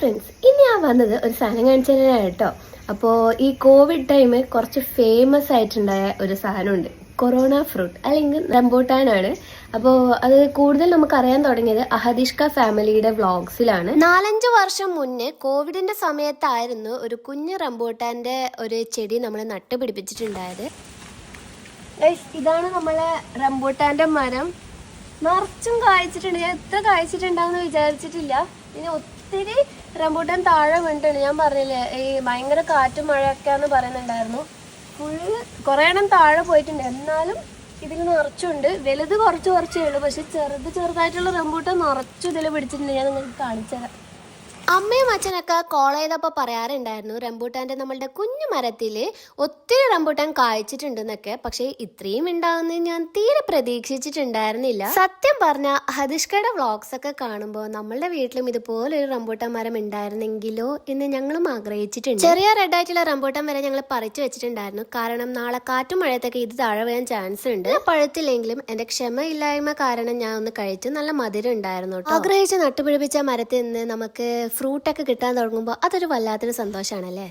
Friends ഇനി ഞാൻ വന്നത് ഒരു സാധനം കാണിച്ചു തരാനാണ് കേട്ടോ. അപ്പോൾ ഈ കോവിഡ് ടൈമിൽ കുറച്ച് ഫേമസ് ആയിട്ടുണ്ടായ ഒരു സാധനമുണ്ട്. കൊറോണ ഫ്രൂട്ട് അല്ലെങ്കിൽ റംബൂട്ടാനാണ് അപ്പോൾ അത് കൂടുതൽ നമുക്ക് അറിയാൻ തുടങ്ങിയത് അഹദിഷ്ക ഫാമിലിയുടെ വ്ളോഗ്സിലാണ് നാലഞ്ച് വർഷം മുന്നേ കോവിഡിന്റെ സമയത്തായിരുന്നു ഒരു കുഞ്ഞ് റംബൂട്ടാന്റെ ഒരു ചെടി നമ്മൾ നട്ടുപിടിപ്പിച്ചിട്ടുണ്ടായത്. ഇതാണ് നമ്മളെ റംബൂട്ടാന്റെ മരം. നിറച്ചും കായ്ച്ചിട്ടുണ്ട്. ഞാൻ എത്ര എന്ന് വിചാരിച്ചിട്ടില്ല. ഇനി ഒത്തിരി റംബൂട്ടാൻ താഴെ വീണിട്ടുണ്ട്. ഞാൻ പറഞ്ഞില്ലേ ഈ ഭയങ്കര കാറ്റും മഴയൊക്കെയാന്ന് പറയുന്നുണ്ടായിരുന്നു. ഫുള്ള് കുറേ എണ്ണം താഴെ പോയിട്ടുണ്ട്. എന്നാലും ഇതിൽ നിറച്ചുണ്ട്. വലുത് കുറച്ച് കുറച്ചേ ഉള്ളൂ. പക്ഷെ ചെറുത് ചെറുതായിട്ടുള്ള റംബൂട്ടാൻ നിറച്ചു ഇതിൽ പിടിച്ചിട്ടുണ്ട്. ഞാൻ നിങ്ങൾക്ക് കാണിച്ചു തരാം അമ്മയും അച്ഛനൊക്കെ കോൾ ചെയ്തപ്പോൾ പറയാറുണ്ടായിരുന്നു റംബൂട്ടാന്റെ നമ്മളുടെ കുഞ്ഞു മരത്തിൽ ഒത്തിരി റംബൂട്ടാൻ കായ്ച്ചിട്ടുണ്ടെന്നൊക്കെ. പക്ഷേ ഇത്രയും ഉണ്ടാവുന്ന ഞാൻ തീരെ പ്രതീക്ഷിച്ചിട്ടുണ്ടായിരുന്നില്ല. സത്യം പറഞ്ഞ ഹദിഷ്കയുടെ വ്ളോഗ്സ് ഒക്കെ കാണുമ്പോൾ നമ്മളുടെ വീട്ടിലും ഇതുപോലെ ഒരു റംബൂട്ടാൻ മരം ഉണ്ടായിരുന്നെങ്കിലോ എന്ന് ഞങ്ങളും ആഗ്രഹിച്ചിട്ടുണ്ട്. ചെറിയ റെഡ് ആയിട്ടുള്ള റംബൂട്ടാൻ വരെ ഞങ്ങൾ പറിച്ചു വെച്ചിട്ടുണ്ടായിരുന്നു. കാരണം നാളെ കാറ്റും മഴയത്തൊക്കെ ഇത് താഴെ ചാൻസ് ഉണ്ട്. പഴുത്തില്ലെങ്കിലും എന്റെ ക്ഷമയില്ലായ്മ കാരണം ഞാൻ ഒന്ന് കഴിച്ചു നല്ല മധുരം ഉണ്ടായിരുന്നു ആഗ്രഹിച്ച് നട്ടുപിടിപ്പിച്ച മരത്തിൽ നിന്ന് നമുക്ക് ഫ്രൂട്ടൊക്കെ കിട്ടാൻ തുടങ്ങുമ്പോൾ അതൊരു വല്ലാത്തൊരു സന്തോഷമാണല്ലേ